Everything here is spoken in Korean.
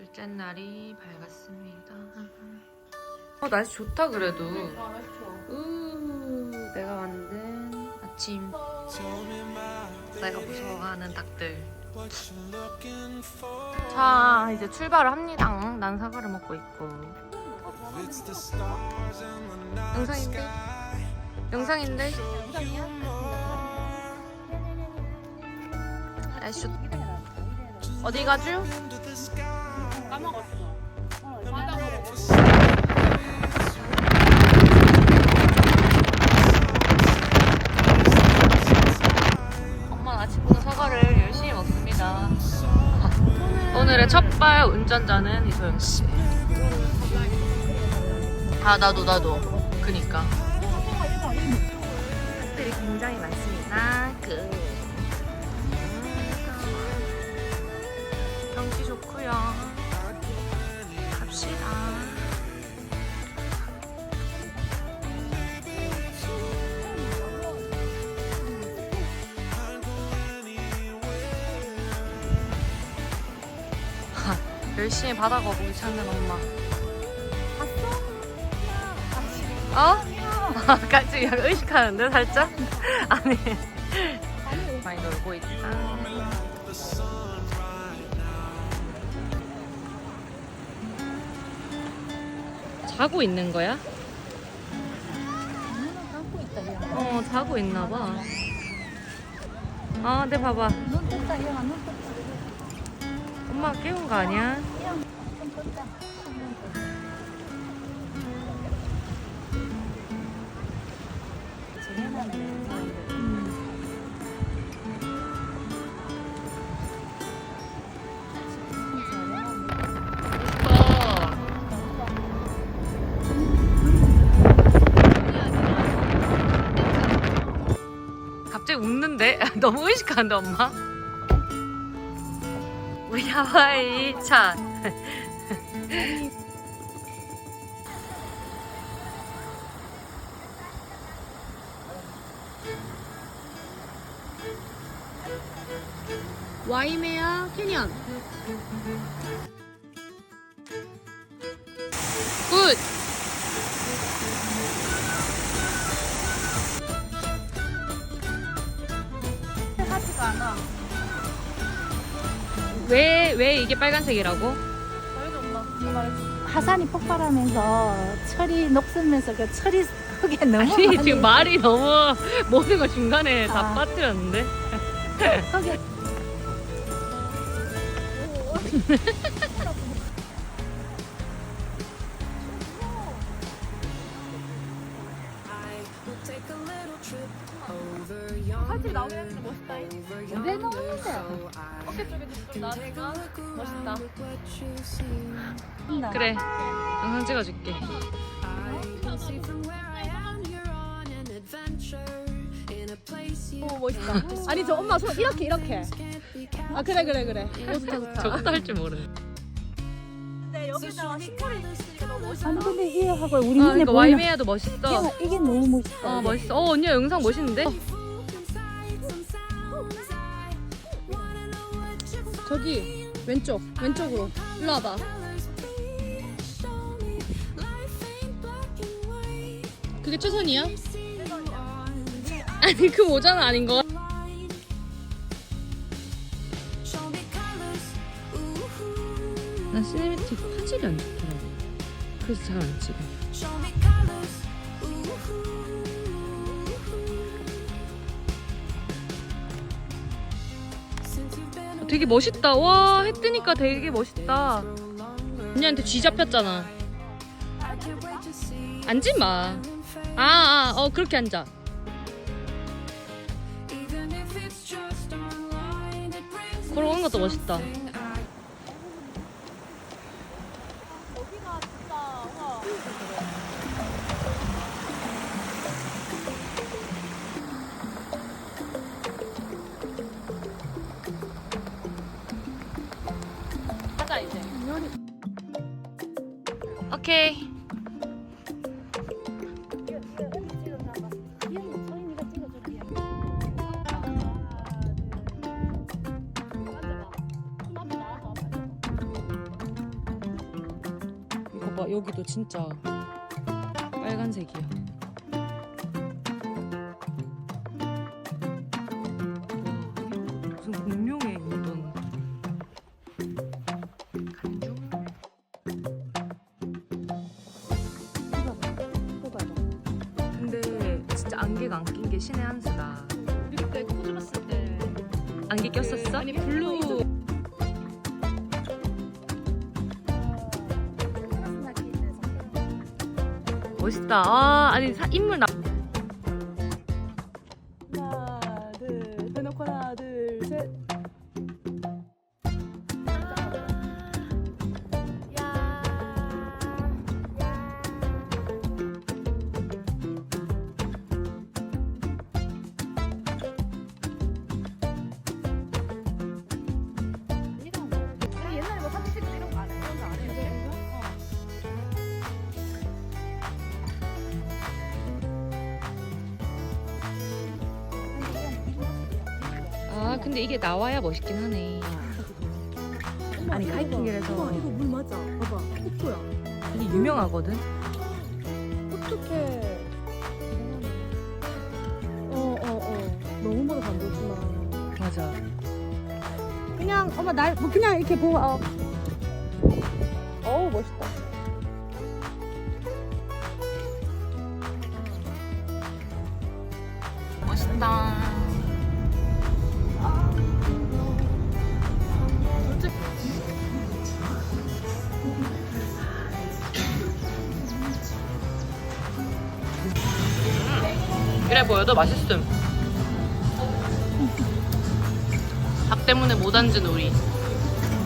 둘째 날이 밝았습니다. 어, 날씨 좋다 그래도. 우, 내가 만든 아침. 내가 무서워하는 닭들. 자, 이제 출발을 합니다. 난 사과를 먹고 있고. 영상인데? 영상인데? 아쇼. 어디 가죠? 엄마 아침부터 사과를 열심히 먹습니다. 오늘의 첫발 운전자는 이소영 씨. 아 나도 나도. 그니까. 들이 굉장히 많습니다. 끝. 경치 좋고요. 갑시다. 하, 열심히 바다 거북이 찾는 엄마. 봤어? 어? 같이 약간 의식하는데 살짝? 아니 많이 놀고 있다. 자고 있는 거야? 있다, 야. 어 자고 있나 봐. 아, 네 봐봐. 눈 떴다, 야. 눈 떴다. 엄마 깨운 거 아니야? 야, 눈 떴다. 쟤네는 사람들. 너무 의식한데 엄마? 우리 하와이 차. 와이메아 캐니언 굿! 않아. 왜, 왜 이게 빨간색이라고? 엄마? 하산이 폭발하면서 철이 녹슬면서 그 철이 흙에 너무 아니, 많이 지금 말이 너무 모든 걸 중간에 다 아. 빠뜨렸는데? 흙에 사진 나오면 멋있다 왜 나오는데? 어깨 쪽에도 좀 나니까 멋있다 그래. 영상 찍어줄게. 오 멋있다 아니 저 엄마 손 이렇게 이렇게 아 그래 그래 그래 오 좋다 좋다 저것도 할 줄 모르네. 근데 여기다가 식물이 있으니까 너무 멋있다 아니 근데 이게 하고 우리 아, 눈에 그러니까 보이는 와이메아도 멋있어. 이게, 이게 너무 멋있다. 어, 멋있어. 어, 언니야 영상 멋있는데? 저기 왼쪽 왼쪽으로 일로 와봐 그게 최선이야? 아니 그 모자는 아닌 거 난 시네매틱 화질이 안 좋더라고. 그래서 잘 안 찍어. 되게 멋있다. 와, 해 뜨니까 되게 멋있다. 언니한테 쥐 잡혔잖아. 앉지 마. 아, 아, 어, 그렇게 앉아. 걸어오는 것도 멋있다. 오케이. 이거 봐, 여기도 진짜 빨간색이야. 안개가 안 낀 게 신의 한 수다. 우리 그때 코줄었을 때 안개 꼈었어? 아니 블루 멋있다. 아, 아니 사, 인물 나. 하나 둘 대놓고 하나 둘셋 근데 이게 나와야 멋있긴 하네. 아니 하이킹이라서 우와, 이거 물 맞아. 봐봐. 폭포야. 이게 유명하거든. 어떡해. 어, 어, 어. 너무 멀어 감동구나. 맞아. 그냥, 엄마, 날, 뭐 그냥 이렇게 보고, 어. 어우, 멋있다. 멋있다. 이래 보여도 맛있음. 밥 때문에 못 앉은 우리.